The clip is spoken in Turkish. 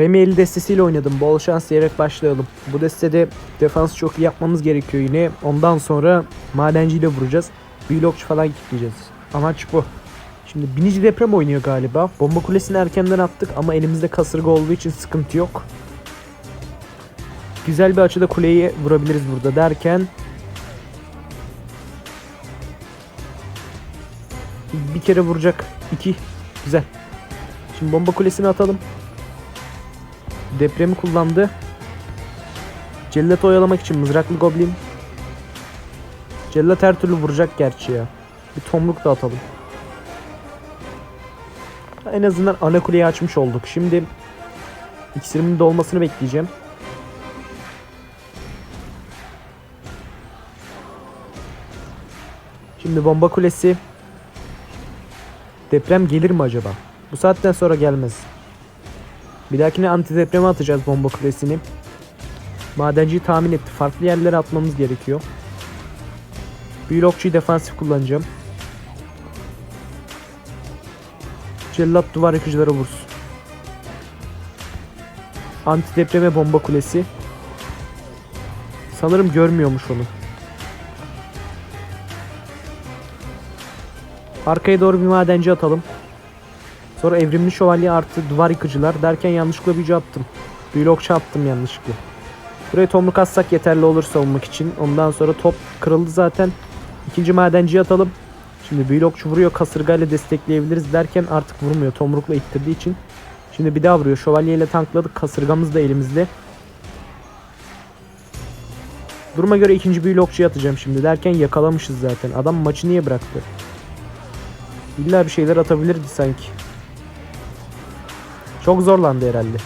Remeli destesiyle oynadım. Bol şans diyerek başlayalım. Bu destede defans çok iyi yapmamız gerekiyor yine. Ondan sonra madenciyle vuracağız. Blokçu falan gitmeyeceğiz. Amaç bu. Şimdi binici deprem oynuyor galiba. Bomba kulesini erkenden attık ama elimizde kasırga olduğu için sıkıntı yok. Güzel bir açıda kuleyi vurabiliriz burada derken bir kere vuracak. İki. Güzel. Şimdi bomba kulesini atalım. Depremi kullandı. Cellat'ı oyalamak için mızraklı goblin. Cellat her türlü vuracak gerçi ya. Bir tomruk da atalım. En azından ana kuleyi açmış olduk. Şimdi iksirimin dolmasını bekleyeceğim. Şimdi bomba kulesi. Deprem gelir mi acaba? Bu saatten sonra gelmez. Bir dahakine anti depreme atacağız bomba kulesini. Madenciyi tahmin etti. Farklı yerlere atmamız gerekiyor. Blokçuyu defansif kullanacağım. Cellat duvar yıkıcılara vursun. Anti depreme bomba kulesi. Sanırım görmüyormuş onu. Arkaya doğru bir madenci atalım. Sonra evrimli şövalye artı duvar yıkıcılar derken yanlışlıkla büyücü attım. Blokçu attım yanlışlıkla. Buraya tomruk atsak yeterli olur savunmak için. Ondan sonra top kırıldı zaten. İkinci madenciyi atalım. Şimdi blokçu vuruyor kasırgayla destekleyebiliriz derken artık vurmuyor. Tomrukla ittirdiği için. Şimdi bir daha vuruyor. Şövalye ile tankladık. Kasırgamız da elimizde. Duruma göre ikinci blokçuyu atacağım şimdi derken yakalamışız zaten. Adam maçı niye bıraktı? İlla bir şeyler atabilirdi sanki. Çok zorlandı herhalde.